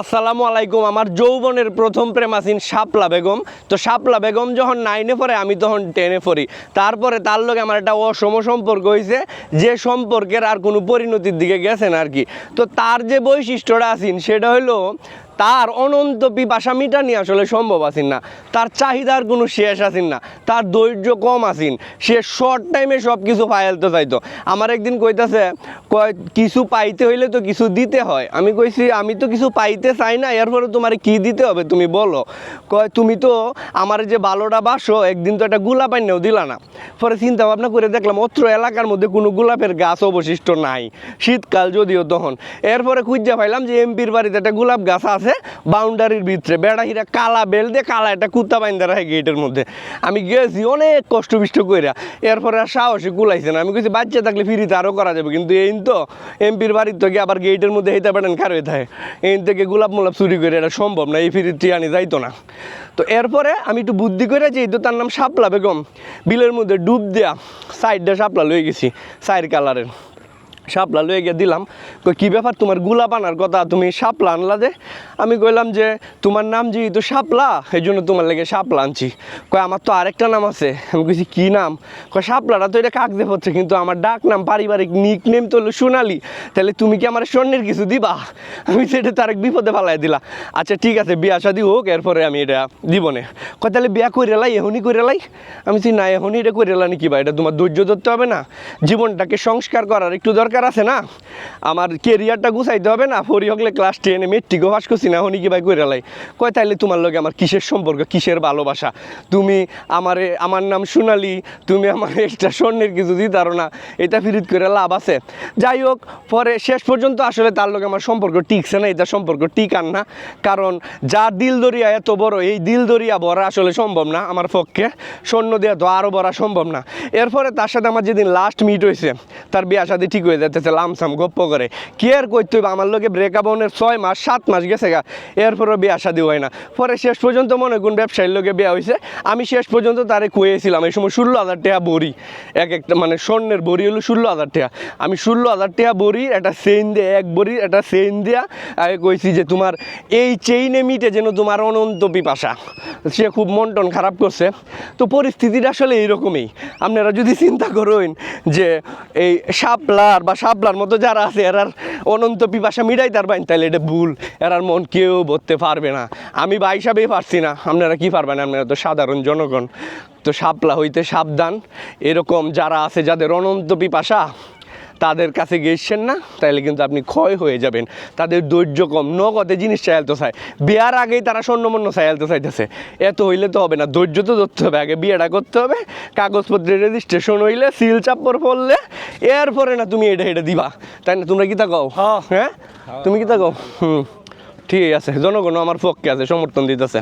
আসসালামু আলাইকুম, আমার যৌবনের প্রথম প্রেম আছেন শাপলা বেগম। তো শাপলা বেগম যখন নাইনে পড়ে, আমি তখন টেনে পড়ি। তারপরে তার লোক আমার একটা অসম সম্পর্ক হয়েছে যে সম্পর্কের আর কোনো পরিণতির দিকে গেছেন আর কি। তো তার যে বৈশিষ্ট্যটা আছেন, সেটা হলো তার অনন্ত পিপাসা মিটানি আসলে সম্ভব আছেন না। তার চাহিদার কোনো শেষ আছেন না। তার ধৈর্য কম আছেন। সে শর্ট টাইমে সব কিছু ফাইলতে চাইতো আমার একদিন কইতাছে, কয়, কিছু পাইতে হইলে তো কিছু দিতে হয়। আমি কইছি, আমি তো কিছু পাইতে চাই না, এরপরে তোমার কি দিতে হবে তুমি বলো। কয়, তুমি তো আমার যে ভালোটা বাসো, একদিন তো একটা গোলাপ আইনেও দিলা না। পরে চিন্তা ভাবনা করে দেখলাম, অত্র এলাকার মধ্যে কোনো গোলাপের গাছ অবশিষ্ট নাই। শীতকাল যদিও তখন। এরপরে খুঁজা পাইলাম যে এমপির বাড়িতে একটা গোলাপ গাছ আছে। বাউন্ডারির ভিতরে। বেড়া হিরা কালা বেল দিয়ে কালা একটা কুত্তা বাইন্দা রাখে গেটের মধ্যে। আমি গেছি, অনেক কষ্ট বিষ্ট কইরা। এরপরে আর সাহসে কুলাইছে না। আমি কইছি, বাচ্চা থাকলে ফ্রিতে আরও করা যাবে। কিন্তু এই তো, এমপির বাড়ির থেকে আবার গেটের মধ্যে হেঁটে বেড়ান খার হয়ে। থাকে এই থেকে গোলাপ মোলাপ চুরি করে এটা সম্ভব না, এই ফ্রিতে আনি যাইতো না। তো এরপরে আমি একটু বুদ্ধি করে তো তার নাম শাপলা বেগম, বিলের মধ্যে ডুব দেয়া সাইডটা শাপলা লয়ে গেছি সাইড কালারের। শাপলা লয়ে গিয়ে দিলাম। কই, কী ব্যাপার তোমারগুলা বানার কথা? তুমি শাপলা আনলা যে আমি কইলাম যে, তোমার নাম যেহেতু শাপলা এই জন্য তোমার লেগে শাপলা আনছি। কয় আমার তো আরেকটা নাম আছে। আমি কইছি, কী নাম? কয় শাপলাটা তো এটা কাকদে হচ্ছে কিন্তু আমার ডাক নাম, পারিবারিক নিক নেম তো হলো সোনালি। তাহলে তুমি কি আমার স্বর্ণের কিছু দিবা? আমি সেটা তার এক বিপদে ফালাই দিলা। আচ্ছা ঠিক আছে, বিয়া শাদি হোক, এরপরে আমি এটা দিব না। কয় তাহলে বিয়া করে লাই, এখনই করে লাই? আমি না, এখনই এটা করে লানি কি বা এটা তোমার ধৈর্য ধরতে হবে না। জীবনটাকে সংস্কার করার একটু দরকার আছে না? আমার কেরিয়ারটা গুছাইতে হবে না ফরি হকলে ক্লাস টেনে মেট্রিকও পাস করছি, না এখনই কি ভাই করে লাই? কয়, তাইলে তোমার লগে আমার কিসের সম্পর্ক, কিসের ভালোবাসা? তুমি আমারে, আমার নাম সোনালি, তুমি আমার এক্সট্রা স্বর্ণের কিছু দিতারো না, এটা ফিরিত করে লাভ আছে। যাই হোক, পরে শেষ পর্যন্ত আসলে তার লগে আমার সম্পর্ক টিকছে না, এটা সম্পর্ক টিকান না। কারণ যা দিল দরিয়া এত বড়, এই দিল দরিয়া ভরা আসলে সম্ভব না আমার পক্ষে, স্বর্ণ দেওয়া তো আরও ভরা সম্ভব না। এরপরে তার সাথে আমার যেদিন লাস্ট মিট হয়েছে, তার বিয়া সাথে ঠিক হয়ে যেতেছে লামসাম, গপ্প করে। কি আর করতে হইবে? আমার লোকে ব্রেকআপ হনের ছয় মাস, সাত মাস গেছে গা। এরপরও বিয়া শাদি হয় না। পরে শেষ পর্যন্ত মনে কোন ব্যবসায়ীর লোকে বিয়া হয়েছে আমি শেষ পর্যন্ত তারে কুয়েছিলাম এই সময় ষোলো হাজার টাকা বড়ি। এক একটা মানে স্বর্ণের বড়ি হলো ষোলো হাজার টাকা। আমি ষোলো হাজার টাকা বড়ি, একটা চেইন দিয়ে, এক বড়ি, একটা চেইন দিয়া আমি কইছি যে তোমার এই চেইনে মিটে যেন তোমার অনন্ত পিপাসা। সে খুব মন টন খারাপ করছে। তো পরিস্থিতিটা আসলে এইরকমই। আপনারা যদি চিন্তা করেন যে এই শাপলার বা শাপলার মতো যারা আছে এরার অনন্ত পিপাসা মিটাই তার বাইন। তাহলে এটা ভুল। এরার মন কেউ ভরতে পারবে না। আমি বা হিসাবেই পারছি না। আপনারা কি পারবেন? আপনারা তো সাধারণ জনগণ। তো সাপলা হইতে সাবধান। এরকম যারা আছে, যাদের অনন্ত পিপাসা তাদের কাছে গেছেন না তাহলে কিন্তু আপনি ক্ষয় হয়ে যাবেন। তাদের ধৈর্য কম নগদে জিনিস চাইতে চায়। বিয়ার আগেই তারা স্বর্ণমন্য চাইতে চাইতেছে। এত হইলে তো হবে না ধৈর্য তো ধরতে হবে আগে বিয়েটা করতে হবে কাগজপত্রের রেজিস্ট্রেশন হইলে সিল চাপ্পর পড়লে এরপরে না তুমি এটা এটা দিবা। তাই না তোমরা কি তা কও? হ্যাঁ। তুমি কি তা কও? হুম। ঠিক আছে জনগণ আমার পক্ষে আছে সমর্থন দিতেছে।